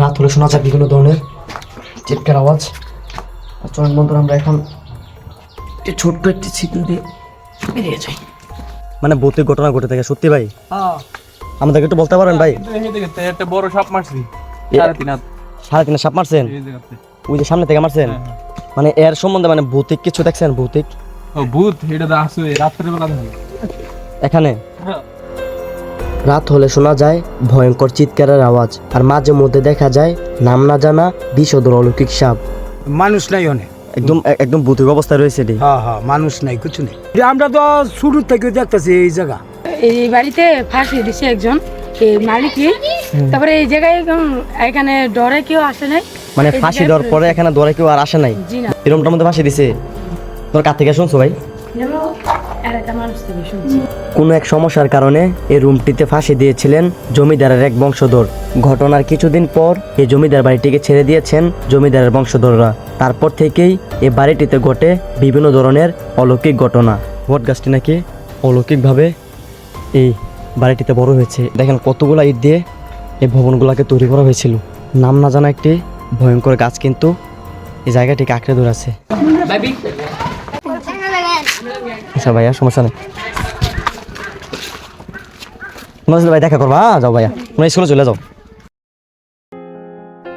রাত হলে শোনা যায় বিভিন্ন ধরনের চিৎকার আওয়াজ। আর চলেন বন্ধুরা আমরা এখন একটি ছোট্ট একটি ছিদ্র দিয়ে বেরিয়ে যাই। মানে ভৌতিক ঘটনা ঘটে থাকে সত্যি ভাই? আমাদেরকে একটু বলতে পারেন ভাই? একটা বড় সাপ মারছি। সাড়ে তিন হাত। সাড়ে তিন সাপ মারছেন? এই ওই যে সামনে থেকে মারছেন? মানে এর সম্বন্ধে মানে ভৌতিক কিছু দেখছেন ভৌতিক? ভূত এটা তো আসবে রাত্রের বেলা দেখে এখানে? রাত হলে শোনা যায় ভয়ঙ্কর চিৎকারের আওয়াজ আর মাঝে মধ্যে দেখা যায় নাম না জানা বিষধর অলৌকিক সাপ। মানুষ নাই অনেক। একদম একদম ভৌতিক অবস্থায় রয়েছে এটি। হ্যাঁ হ্যাঁ মানুষ নাই কিছু নেই। আমরা তো শুরু থেকে দেখতেছি এই জায়গা। এই বাড়িতে ফাঁসি দিছে একজন এই মালিকই। তারপরে এই জায়গায় একদম এখানে ডরে কেউ আসে নাই। মানে ফাঁসি দেওয়ার পরে এখানে দরে কেউ আর আসে নাই? জি না। এরকমটার মধ্যে ফাঁসি দিছে। তোর কার থেকে শুনছো ভাই? কোনো এক সমস্যার কারণে এই রুমটিতে ফাঁসি দিয়েছিলেন জমিদারের এক বংশধর। ঘটনার কিছুদিন পর এই জমিদার বাড়িটিকে ছেড়ে দিয়েছেন জমিদারের বংশধররা। তারপর থেকেই এই বাড়িটিতে ঘটে বিভিন্ন ধরনের অলৌকিক ঘটনা। বট গাছটি নাকি অলৌকিকভাবে এই বাড়িটিতে বড় হয়েছে। দেখেন কতগুলো ইট দিয়ে এই ভবনগুলোকে তৈরি করা হয়েছিল। নাম না জানা একটি ভয়ঙ্কর গাছ কিন্তু এই জায়গাটিকে আঁকড়ে ধরে আছে আচ্ছা ভাইয়া, সমস্যা নেই। ভাই, দেখা করবা? হ্যাঁ? যাও ভাইয়া। তোমরা স্কুলে চলে যাও।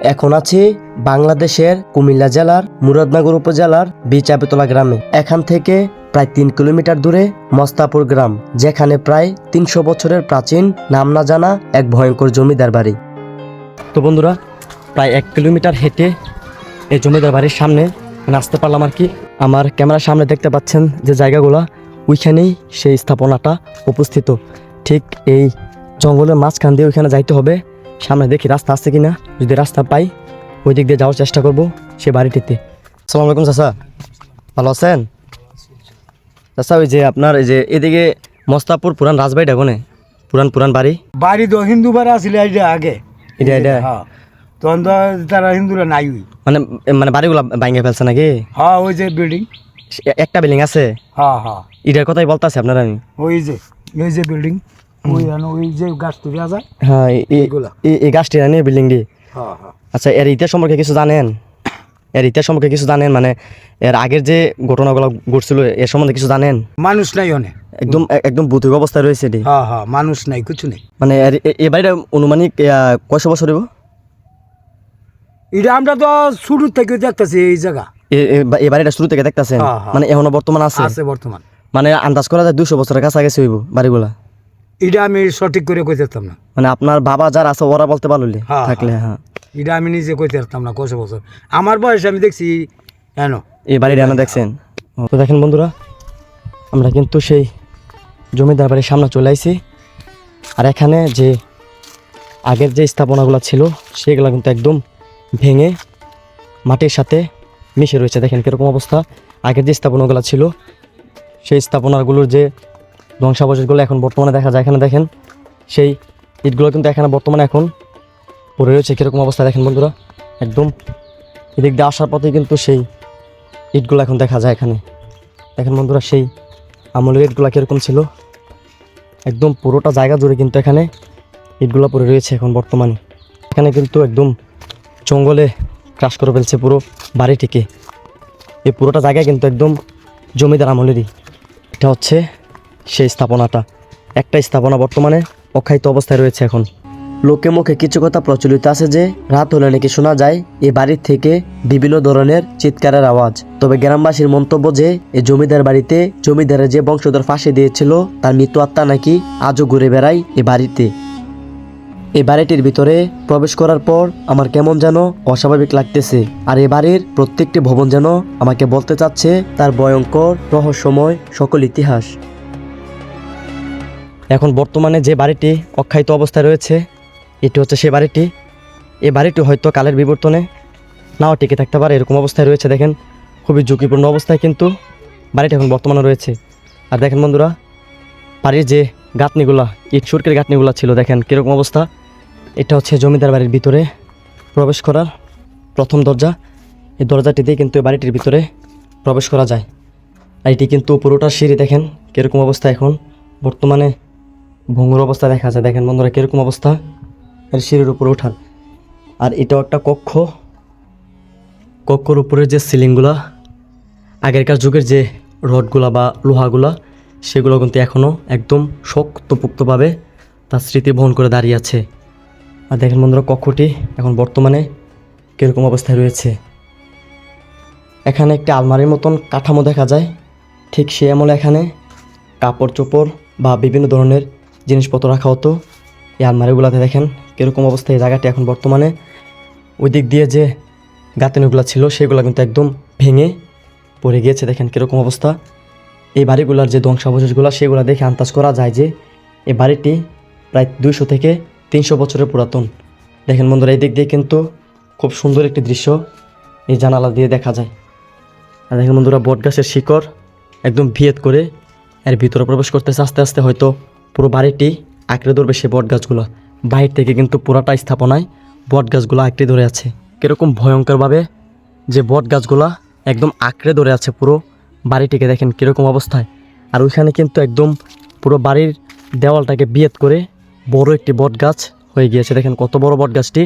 এখন আছি বাংলাদেশের কুমিল্লা জেলার মুরাদনগর উপজেলার বিচাবেতলা গ্রামে। এখান থেকে প্রায় তিন কিলোমিটার দূরে মস্তাপুর গ্রাম, যেখানে প্রায় তিনশো বছরের প্রাচীন, নাম না জানা এক ভয়ঙ্কর জমিদার বাড়ি। তো বন্ধুরা, প্রায় এক কিলোমিটার হেঁটে এই জমিদার বাড়ির সামনে মানে আসতে পারলাম আর কি। আমার ক্যামেরার সামনে দেখতে পাচ্ছেন যে জায়গাগুলো ওইখানেই সেই স্থাপনাটা উপস্থিত। ঠিক এই জঙ্গলের মাঝখান দিয়ে ওইখানে যাইতে হবে। সামনে দেখি রাস্তা আছে কিনা। যদি রাস্তা পাই ওই দিক দিয়ে যাওয়ার চেষ্টা করব সে বাড়িটিতে। আসসালামু আলাইকুম চাচা। ভালো আছেন? চাচা ওই যে আপনার এই যে এদিকে মস্তাপুর পুরান রাজবাড়ি কোনে পুরান পুরান বাড়ি। বাড়ি তো হিন্দু বাড়ি আসলে আগে। এটা এটা হ্যাঁ। তখন তো তারা হিন্দুরা নাই মানে মানে বাড়িগুলো ভাঙে ফেলছে নাকি? হ্যাঁ ওই যে বিল্ডিং একটা বিল্ডিং আছে? হ্যাঁ হ্যাঁ। এটার কথাই বলতেছি আপনার আমি। ওই যে এই যে বিল্ডিং ওই জানো ওই যে গাছ তুলে যায় হ্যাঁ এই- এই- গাছটি জানি বিল্ডিং ডি হ্যাঁ হ্যাঁ। আচ্ছা এর ইতিহাস সম্পর্কে কিছু জানেন? এর ইতিহাস সম্পর্কে কিছু জানেন? মানে এর আগের যে ঘটনাগুলো ঘটছিল এর সম্বন্ধে কিছু জানেন? মানুষ নাই অনেক একদম একদম ভৌতিক অবস্থায় রয়েছে এটি। হ্যাঁ হ্যাঁ মানুষ নাই কিছু নেই। মানে এ- বাড়িটা অনুমানিক কয়শো বছর হইব? এটা আমরা তো শুরু থেকে দেখতেছি এই জায়গা। এই বাড়িটা শুরু থেকে দেখতেছেন? হ্যাঁ, হ্যাঁ। মানে এখনও বর্তমান আছে? আছে বর্তমান। মানে আন্দাজ করা যায় দুশো বছরের কাছাকাছি হইব বাড়িগুলা? এটা আমি সঠিক করে কইতে পারতাম না। মানে আপনার বাবা যার আছে ওরা বলতে পারলে হ্যাঁ, থাকলে হ্যাঁ। এটা আমি নিজে কইতে পারতাম না কত বছর। আমার বয়সে আমি দেখছি কেন? এই বাড়ির রান্না দেখছেন? তো দেখেন বন্ধুরা আমরা কিন্তু সেই জমিদার বাড়ির সামনে চলে আইছি। আর এখানে যে আগের যে স্থাপনাগুলো ছিল সেগুলো কিন্তু একদম ভেঙে মাটির সাথে মিশে রয়েছে। দেখেন কীরকম অবস্থা। আগের যে স্থাপনাগুলো ছিল, সেই স্থাপনাগুলোর যে ধ্বংসাবশেষগুলো এখন বর্তমানে দেখা যায়। এখানে দেখেন, সেই ইটগুলো কিন্তু এখানে বর্তমানে এখন পড়ে রয়েছে। কীরকম অবস্থা দেখেন বন্ধুরা। একদম এদিক দিয়ে আসার পথে কিন্তু সেই ইটগুলো এখন দেখা যায় এখানে। দেখেন বন্ধুরা, সেই আমলের ইটগুলো কীরকম ছিল। একদম পুরোটা জায়গা জুড়ে কিন্তু এখানে ইটগুলো পড়ে রয়েছে এখন বর্তমানে। এখানে কিন্তু একদম জঙ্গলে ক্রাশ করে ফেলছে পুরো বাড়িটিকে। এই পুরোটা জায়গায় কিন্তু একদম জমিদার আমলেরই। এটা হচ্ছে সেই স্থাপনাটা। একটা স্থাপনা বর্তমানে অক্ষায়িত অবস্থায় রয়েছে এখন। লোকে মুখে কিছু কথা প্রচলিত আছে যে, রাত হলে নাকি শোনা যায় এ বাড়ির থেকে বিভিন্ন ধরনের চিৎকারের আওয়াজ। তবে গ্রামবাসীর মন্তব্য যে এই জমিদার বাড়িতে জমিদারের যে বংশধর ফাঁসি দিয়েছিল, তার মৃত্যু আত্মা নাকি আজও ঘুরে বেড়ায় এ বাড়িতে। এই বাড়িটির ভিতরে প্রবেশ করার পর আমার কেমন যেন অস্বাভাবিক লাগতেছে। আর এই বাড়ির প্রত্যেকটি ভবন যেন আমাকে বলতে চাচ্ছে তার ভয়ঙ্কর, রহস্যময় সকল ইতিহাস। এখন বর্তমানে যে বাড়িটি অক্ষায়িত অবস্থায় রয়েছে, এটি হচ্ছে সে বাড়িটি। এই বাড়িটি হয়তো কালের বিবর্তনে নাও টিকে থাকতে পারে, এরকম অবস্থায় রয়েছে, দেখেন। খুবই ঝুঁকিপূর্ণ অবস্থায় কিন্তু বাড়িটি এখন বর্তমানে রয়েছে। আর দেখেন বন্ধুরা, বাড়ির যে গাঁথনিগুলা, ইট সুরকের গাঁথনিগুলা ছিল, দেখেন কীরকম অবস্থা। এটা হচ্ছে জমিদার বাড়ির ভিতরে প্রবেশ করার প্রথম দরজা। এই দরজাটি দিয়ে কিন্তু এই বাড়িটির ভিতরে প্রবেশ করা যায়। আর এটি কিন্তু পুরোটা সিঁড়ি, দেখেন কীরকম অবস্থা এখন। বর্তমানে ভঙ্গুর অবস্থা দেখা যায়, দেখেন বন্ধুরা কীরকম অবস্থা। আর সিঁড়ির উপরে ওঠার আর এটাও একটা কক্ষ। কক্ষর উপরে যে সিলিংগুলা, আগেরকার যুগের যে রডগুলা বা লোহাগুলা, সেগুলো কিন্তু এখনও একদম শক্তপোক্তভাবে তার স্মৃতি বহন করে দাঁড়িয়ে আছে। আর দেখেন বন্ধুরা, কক্ষটি এখন বর্তমানে কীরকম অবস্থায় রয়েছে। এখানে একটি আলমারির মতন কাঠামো দেখা যায়। ঠিক সে আমলে এখানে কাপড় চোপড় বা বিভিন্ন ধরনের জিনিসপত্র রাখা হতো। এই আলমারিগুলোতে দেখেন কীরকম অবস্থায় এই জায়গাটি এখন বর্তমানে। ওই দিক দিয়ে যে গাঁথনিগুলো ছিল, সেগুলো কিন্তু একদম ভেঙে পড়ে গিয়েছে। দেখেন কীরকম অবস্থা। এই বাড়িগুলোর যে ধ্বংসাবশেষগুলো, সেগুলো দেখে আন্দাজ করা যায় যে এই বাড়িটি প্রায় দুইশো থেকে তিনশো বছরের পুরাতন। দেখেন বন্ধুরা, এই দিক দিয়ে কিন্তু খুব সুন্দর একটি দৃশ্য এই জানালা দিয়ে দেখা যায়। আর দেখেন বন্ধুরা, বট গাছের শিকড় একদম ভিয়েত করে এর ভিতরে প্রবেশ করতেছে। আস্তে আস্তে হয়তো পুরো বাড়িটি আঁকড়ে ধরবে সেই বট গাছগুলো। বাইরে থেকে কিন্তু পুরাটা স্থাপনায় বট গাছগুলো আঁকড়ে ধরে আছে। কীরকম ভয়ঙ্করভাবে যে বট গাছগুলা একদম আঁকড়ে ধরে আছে পুরো বাড়িটিকে। দেখেন কীরকম অবস্থায়। আর ওইখানে কিন্তু একদম পুরো বাড়ির দেওয়ালটাকে বিয়েত করে বড় একটি বট গাছ হয়ে গিয়েছে। দেখেন কত বড় বট গাছটি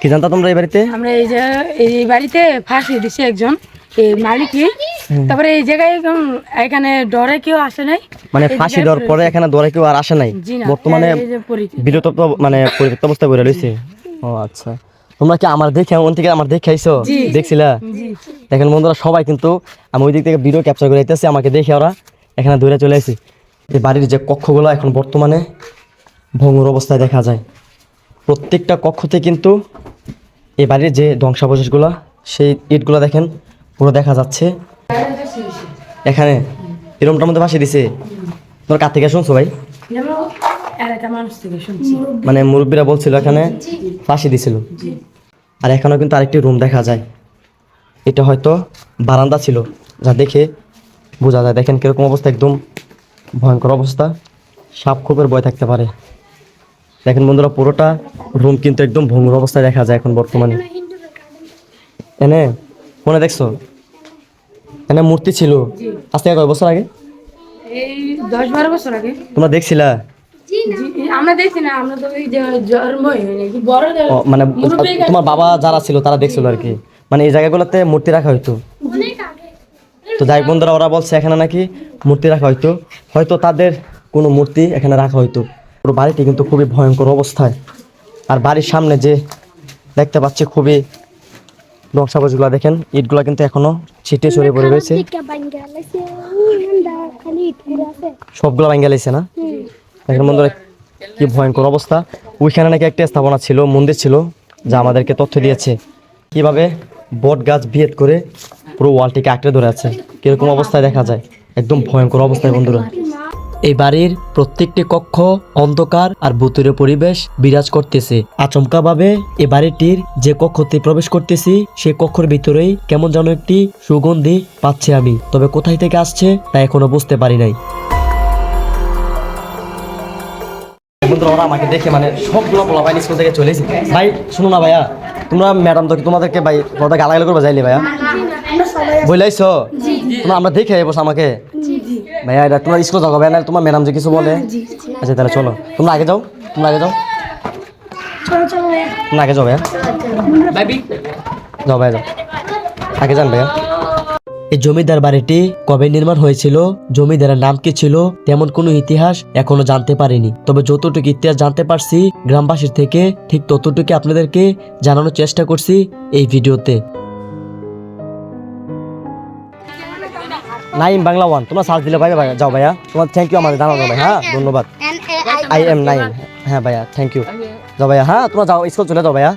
কি জানতা তোমরা এই বাড়িতে? আমরা এই যে এই বাড়িতে ফাঁসি দিছে একজন এই মালিকই। তারপরে এই জায়গায় একদম এখানে ডরে কেউ আসে নাই। মানে ফাঁসি দেওয়ার পরে এখানে দরে কেউ আর আসে নাই? বর্তমানে এই বিরত মানে পরিত্যক্ত অবস্থায় বলে রয়েছে ও আচ্ছা। তোমরা কি আমার দেখে ওন থেকে আমার দেখে আইছো? দেখছিলা? দেখেন বন্ধুরা সবাই কিন্তু আমি ওই দিক থেকে ভিডিও ক্যাপচার করে আইতেছি আমাকে দেখে ওরা এখানে দৌড়ে চলে আসি। এই বাড়ির যে কক্ষগুলো এখন বর্তমানে ভঙ্গুর অবস্থায় দেখা যায়। প্রত্যেকটা কক্ষতে কিন্তু এই বাড়ির যে ধ্বংসাবশেষগুলো, সেই ইটগুলো দেখেন, পুরো দেখা যাচ্ছে। এখানে এরমটার মধ্যে ভাসিয়ে দিছে। তোর কার থেকে শুনছো ভাই? মানে মুরব্বীরা বলছিল এখানে ফাঁসি দিছিল। আর এখানেও কিন্তু আরেকটি রুম দেখা যায়। এটা হয়তো বারান্দা ছিল, যা দেখে বোঝা যায়। দেখেন কীরকম অবস্থা, একদম ভয়ঙ্কর অবস্থা। সাপ খোপের ভয় থাকতে পারে। দেখেন বন্ধুরা পুরোটা রুম কিন্তু একদম ভঙ্গুর অবস্থায় দেখা যায় এখন বর্তমানে। এনে মনে দেখছ? এনে মূর্তি ছিল। আজ থেকে কয় বছর আগে? এই দশ বারো বছর আগে। তোমরা দেখছিলা? আমরা দেখছি না আমরা তো ওই যে বড় মানে তোমার বাবা যারা ছিল তারা দেখছিল আর কি। মানে এই জায়গাগুলোতে মূর্তি রাখা হইতো। তো যাই বন্ধুরা ওরা বলছে এখানে নাকি মূর্তি রাখা হইতো। হয়তো তাদের কোনো মূর্তি এখানে রাখা হইতো। পুরো বাড়িটি কিন্তু খুবই ভয়ঙ্কর অবস্থায়। আর বাড়ির সামনে যে দেখতে পাচ্ছি খুবই ধ্বংসাবশগুলো দেখেন ইটগুলো কিন্তু এখনও ছিটে ছড়িয়ে পড়ে রয়েছে। সবগুলো ভাঙ্গা লাইছে না? দেখেন বন্ধুরা কি ভয়ঙ্কর অবস্থা। ওইখানে নাকি একটা স্থাপনা ছিল মন্দির ছিল যা আমাদেরকে তথ্য দিয়েছে। কীভাবে বট গাছ বিয়েত করে পুরো ওয়ালটিকে আঁকড়ে ধরে আছে কীরকম অবস্থায় দেখা যায়? একদম ভয়ঙ্কর অবস্থায় বন্ধুরা। এই বাড়ির প্রত্যেকটি কক্ষ অন্ধকার আর ভুতুরে পরিবেশ বিরাজ করতেছে। আচমকা ভাবে এই বাড়িটির যে কক্ষতে প্রবেশ করতেছি সে কক্ষের ভিতরেই কেমন যেন একটি সুগন্ধি পাচ্ছি আমি। তবে কোথায় থেকে আসছে তা এখনও বুঝতে পারি নাই। বন্ধুরা ওরা আমাকে দেখে মানে সবগুলো পোলা ভাই স্কুল থেকে চলে এসেছে। ভাই শুনো না ভাইয়া তোমরা ম্যাডাম তো তোমাদেরকে ভাই তোমাদের গালাগালি করবে যাইলে ভাইয়া? বইলাইছো? তোমরা আমরা দেখে বসে আমাকে। ভাইয়া এটা তোমার স্কুল যাও ভাইয়া না তোমার ম্যাডাম যে কিছু বলে। আচ্ছা তাহলে চলো। তোমরা আগে যাও তোমরা আগে যাও। তোমরা আগে যাও ভাইয়া। যাও ভাইয়া যাও। আগে যান ভাইয়া। এই জমিদার বাড়িটি কবে নির্মাণ হয়েছিল জমিদারের নাম কি ছিল তেমন কোনো ইতিহাস এখনও জানতে পারিনি। তবে যতটুকু ইতিহাস জানতে পারছি গ্রামবাসীর থেকে ঠিক ততটুকু আপনাদেরকে জানানোর চেষ্টা করছি এই ভিডিওতে। নাইম বাংলা ওয়ান। তোমরা সার্চ দিলে ভাইয়া ভাইয়া যাও ভাইয়া। তোমার থ্যাংক ইউ আমাদের জানানো ভাই হ্যাঁ? ধন্যবাদ। আই এম নাইন হ্যাঁ ভাইয়া থ্যাংক ইউ যাও ভাইয়া হ্যাঁ? তোমরা যাও স্কুল চলে যাও ভাইয়া।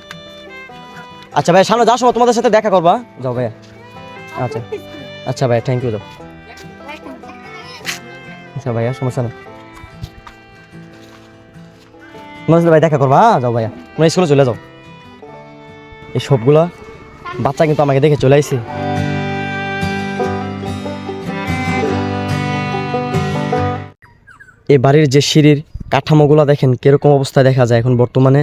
আচ্ছা ভাইয়া সামনে যাওয়ার সময় তোমাদের সাথে দেখা করবা। যাও ভাইয়া। আচ্ছা। আচ্ছা ভাইয়া থ্যাংক ইউ যাও। আচ্ছা ভাইয়া সমস্যা নেই। তোমার সাথে ভাই দেখা করবা হ্যাঁ? যাও ভাইয়া। তোমরা স্কুলে চলে যাও। এই সবগুলা বাচ্চা কিন্তু আমাকে দেখে চলে আইছে। এই বাড়ির যে সিঁড়ির কাঠামোগুলো দেখেন, কীরকম অবস্থায় দেখা যায় এখন বর্তমানে?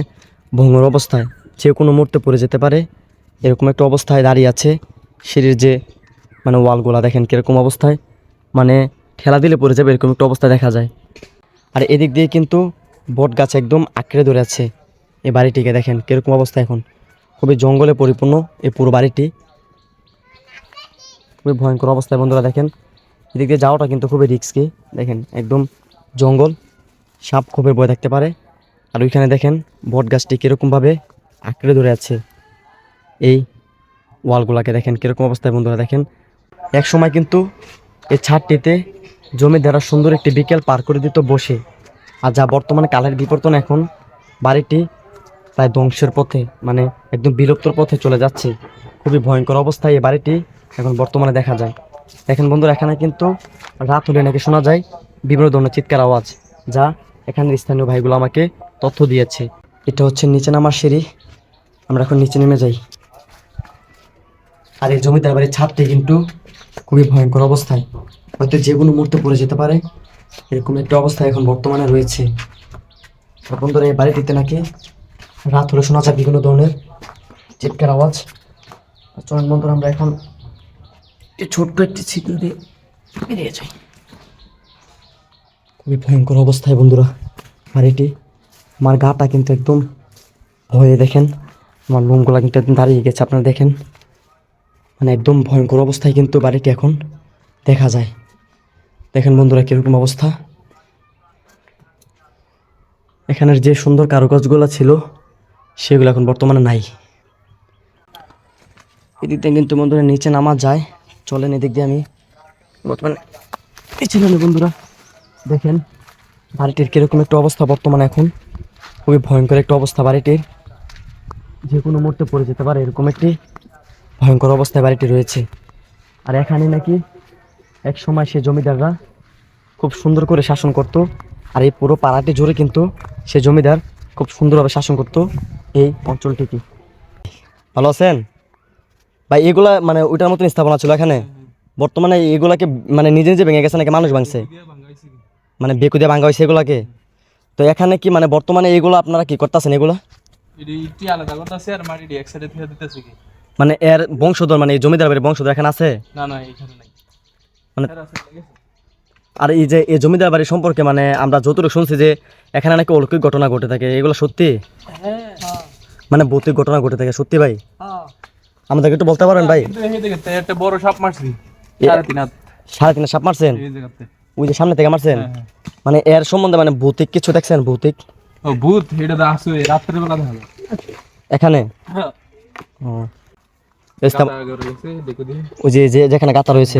ভঙ্গুর অবস্থায়। যে কোনো মুহূর্তে পড়ে যেতে পারে। এরকম একটা অবস্থায় দাঁড়িয়ে আছে সিঁড়ির যে মানে ওয়ালগুলো দেখেন কীরকম অবস্থায়। মানে ঠেলা দিলে পড়ে যাবে এরকম একটা অবস্থা দেখা যায়। আর এদিক দিয়ে কিন্তু বট গাছ একদম আঁকড়ে ধরে আছে এই বাড়িটিকে দেখেন কীরকম অবস্থা এখন। খুবই জঙ্গলে পরিপূর্ণ এই পুরো বাড়িটি। খুবই ভয়ঙ্কর অবস্থায় বন্ধুরা দেখেন। এদিক দিয়ে যাওয়াটা কিন্তু খুবই রিস্কি দেখেন একদম জঙ্গল, সাপ খোপের বয়ে থাকতে পারে। আর ওইখানে দেখেন বট গাছটি কীরকমভাবে আঁকড়ে ধরে আছে। এই ওয়ালগুলাকে দেখেন কীরকম অবস্থায় বন্ধুরা দেখেন। এক সময় কিন্তু এই ছাদটিতে জমি জমিদাররা সুন্দর একটি বিকেল পার করে দিত বসে। আর যা বর্তমানে কালের বিবর্তন এখন বাড়িটি প্রায় ধ্বংসের পথে মানে একদম বিলুপ্তর পথে চলে যাচ্ছে। খুবই ভয়ঙ্কর অবস্থায় এই বাড়িটি এখন বর্তমানে দেখা যায়। দেখেন বন্ধুরা, এখানে কিন্তু রাত হলে নাকি শোনা যায় বিভিন্ন ধরনের চিৎকার আওয়াজ, যা এখানের স্থানীয় ভাইগুলো আমাকে তথ্য দিয়েছে। এটা হচ্ছে নিচে নামার সিঁড়ি। আমরা এখন নিচে নেমে যাই। আর এই জমিদার বাড়ির ছাদটি কিন্তু খুবই ভয়ঙ্কর অবস্থায়। হয়তো যে কোনো মুহূর্তে পড়ে যেতে পারে। এরকম একটা অবস্থা এখন বর্তমানে রয়েছে। বন্ধুরা, এই বাড়িটিতে নাকি রাত হলে, শোনা যায় বিভিন্ন ধরনের চিৎকার আওয়াজ। চলেন বন্ধুরা, আমরা এখন ছোট্ট একটি ছিদ্র দিয়ে বেরিয়ে যাই। খুবই ভয়ঙ্কর অবস্থায়, বন্ধুরা। বাড়িটি আমার গাটা কিন্তু একদম ভয়ে দেখেন, আমার লোমগুলা কিন্তু একদম দাঁড়িয়ে গেছে, আপনারা দেখেন। মানে একদম ভয়ঙ্কর অবস্থায় কিন্তু বাড়িটি এখন দেখা যায়। দেখেন বন্ধুরা কীরকম অবস্থা। এখানের যে সুন্দর কারুকাজগুলো ছিল, সেগুলো এখন বর্তমানে নাই। এদিক দিয়ে কিন্তু বন্ধুরা নিচে নামা যায়, চলেন এদিক দিয়ে আমি বর্তমানে নিচে নামে বন্ধুরা। দেখেন, বাড়িটির কীরকম একটা অবস্থা বর্তমানে এখন। খুবই ভয়ঙ্কর একটা অবস্থা বাড়িটির। যে কোনো মুহূর্তে পড়ে যেতে পারে এরকম একটি ভয়ঙ্কর অবস্থায় বাড়িটি রয়েছে। আর এখানে নাকি এক সময় সে জমিদাররা খুব সুন্দর করে শাসন করত। আর এই পুরো পাড়াটি জুড়ে কিন্তু সে জমিদার খুব সুন্দরভাবে শাসন করত এই অঞ্চলটিকে। ভালো আছেন? ভাই, এগুলা মানে ওইটার মতন স্থাপনা ছিল এখানে? বর্তমানে এগুলাকে মানে নিজে নিজে ভেঙে গেছে নাকি মানুষ ভাঙছে? মানে বেকু দিয়ে ভাঙা হয়েছে এগুলাকে। তো এখানে কি মানে বর্তমানে এগুলো আপনারা কি করতেছেন এগুলা? এটি ইটি আলাদা করতেছে আর মাটি এক সাইডে দিতেছে কি। মানে এর বংশধর মানে জমিদার বাড়ির বংশধর এখানে আছে? না না এখানে নাই। মানে-? আর এই যে এই জমিদার বাড়ি সম্পর্কে মানে আমরা যতটুকু শুনছি যে এখানে নাকি অলৌকিক ঘটনা ঘটে থাকে এগুলো সত্যি? মানে ভৌতিক ঘটনা ঘটে থাকে সত্যি ভাই? আমাদেরকে একটু বলতে পারেন ভাই। একটা বড় সাপ মারছি। সাড়ে তিন সাড়ে তিন সাপ মারছেন? ওই যে সামনে থেকে মারছেন? হ্যাঁ, হ্যাঁ। মানে এর সম্বন্ধে মানে ভৌতিক কিছু দেখছেন? ভৌতিক? ও ভূত এটা দা আসে রাত্রে বেলা দেখা এখানে? হ্যাঁ। ও। ওই যে যে যেখানে গাতা রয়েছে।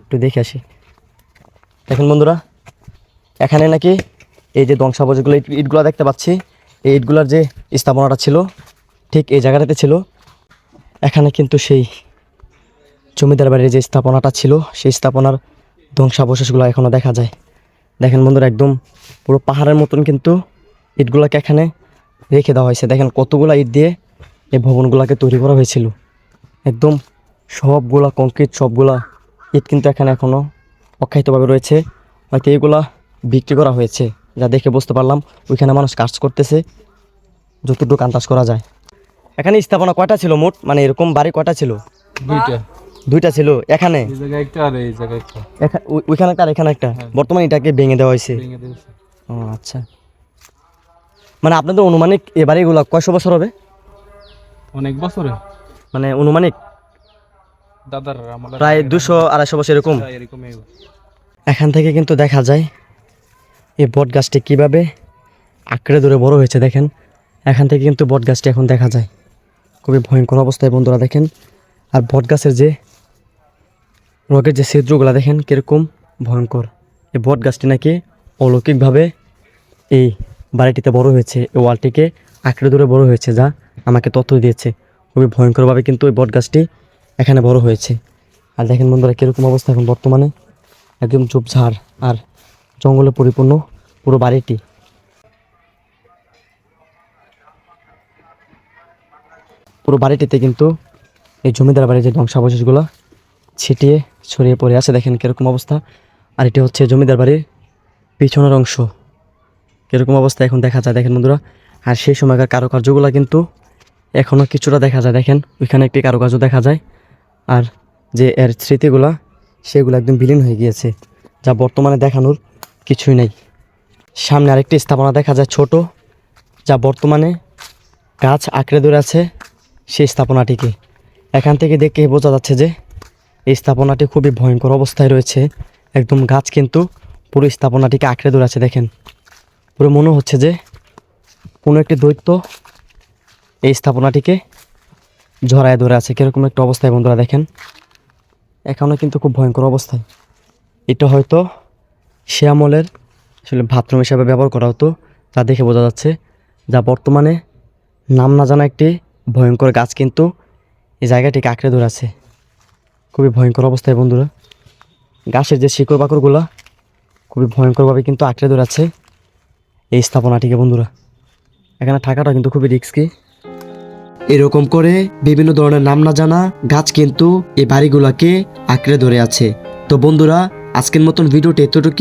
একটু দেখে আসি। দেখেন বন্ধুরা এখানে নাকি এই যে ধ্বংসাবশগুলো ইট ইটগুলো দেখতে পাচ্ছি। এই ইটগুলোর যে স্থাপনাটা ছিল ঠিক এই জায়গাটাতে ছিল। এখানে কিন্তু সেই জমিদার বাড়ির যে স্থাপনাটা ছিল সেই স্থাপনার ধ্বংসাবশেষগুলো এখনও দেখা যায়। দেখেন বন্ধুরা, একদম পুরো পাহাড়ের মতন কিন্তু ইটগুলোকে এখানে রেখে দেওয়া হয়েছে। দেখেন কতগুলো ইট দিয়ে এই ভবনগুলোকে তৈরি করা হয়েছিল। একদম সবগুলা কংক্রিট, সবগুলা ইট কিন্তু এখানে এখনও অক্ষায়িতভাবে রয়েছে। হয়তো এইগুলা বিক্রি করা হয়েছে, যা দেখে বুঝতে পারলাম। ওইখানে মানুষ কাজ করতেছে, যতটুকু আন্দাজ করা যায়। এখানে স্থাপনা কয়টা ছিল মোট? মানে এরকম বাড়ি কয়টা ছিল? দুইটা। দুইটা ছিল এখানে? এই জায়গায় একটা আর এই জায়গায় একটা। ওইখানে একটা আর এখানে একটা? বর্তমানে এটাকে ভেঙে দেওয়া হয়েছে। ভেঙে দিয়েছে ও আচ্ছা। মানে আপনাদের অনুমানিক এ বাড়িগুলো কয়শো বছর হবে? অনেক বছরে। মানে অনুমানিক? দাদার প্রায় দুশো আড়াইশো বছর এরকম? এখান থেকে কিন্তু দেখা যায় এই বট গাছটি কীভাবে আঁকড়ে ধরে বড় হয়েছে দেখেন। এখান থেকে কিন্তু বট গাছটি এখন দেখা যায়। খুবই ভয়ঙ্কর অবস্থায় বন্ধুরা দেখেন। আর বট গাছের যে রগের যে ছিদ্রগুলো দেখেন কীরকম ভয়ঙ্কর। এই বট গাছটি নাকি অলৌকিকভাবে এই বাড়িটিতে বড় হয়েছে, এই ওয়ালটিকে আঁকড়ে ধরে বড় হয়েছে যা আমাকে তথ্য দিয়েছে। খুবই ভয়ঙ্করভাবে কিন্তু এই বট গাছটি এখানে বড় হয়েছে। আর দেখেন বন্ধুরা কীরকম অবস্থা এখন বর্তমানে। একদম ঝোপঝাড় আর জঙ্গলে পরিপূর্ণ পুরো বাড়িটি। পুরো বাড়িটিতে কিন্তু এই জমিদার বাড়ির যে ধ্বংসাবশেষগুলো ছিটিয়ে ছড়িয়ে পড়ে আছে, দেখেন কীরকম অবস্থা। আর এটি হচ্ছে জমিদার বাড়ির পিছনের অংশ। কীরকম অবস্থা এখন দেখা যায়, দেখেন বন্ধুরা। আর সেই সময়কার কারুকার্যগুলো কিন্তু এখনও কিছুটা দেখা যায়, দেখেন। ওইখানে একটি কারুকার্য দেখা যায়। আর যে এর স্মৃতিগুলা, সেগুলো একদম বিলীন হয়ে গিয়েছে, যা বর্তমানে দেখানোর কিছুই নেই। সামনে আরেকটি স্থাপনা দেখা যায় ছোট, যা বর্তমানে গাছ আঁকড়ে ধরে আছে সেই স্থাপনাটিকে। এখান থেকে দেখে বোঝা যাচ্ছে যে এই স্থাপনাটি খুবই ভয়ঙ্কর অবস্থায় রয়েছে। একদম গাছ কিন্তু পুরো স্থাপনাটিকে আঁকড়ে ধরে আছে, দেখেন। পুরো মনে হচ্ছে যে কোনো একটি দৈত্য এই স্থাপনাটিকে ঝরায় ধরে আছে, কীরকম একটা অবস্থায় বন্ধুরা দেখেন। এখনও কিন্তু খুব ভয়ঙ্কর অবস্থায় এটা হয়তো সে আমলের আসলে বাথরুম হিসাবে ব্যবহার করা হতো, তা দেখে বোঝা যাচ্ছে যা বর্তমানে নাম না জানা একটি ভয়ঙ্কর গাছ কিন্তু এই জায়গাটিকে আঁকড়ে ধরে আছে। খুবই ভয়ঙ্কর অবস্থায় বন্ধুরা। গাছের যে শিকড় বাকড়গুলো, খুবই ভয়ঙ্করভাবে কিন্তু আঁকড়ে ধরাচ্ছে এই স্থাপনাটিকে বন্ধুরা। এখানে থাকাটা কিন্তু খুবই রিস্কি এরকম করে বিভিন্ন ধরনের নাম না জানা গাছ কিন্তু এই বাড়িগুলোকে আঁকড়ে ধরে আছে। তো বন্ধুরা, আজকের মতন ভিডিওটি এতটুকু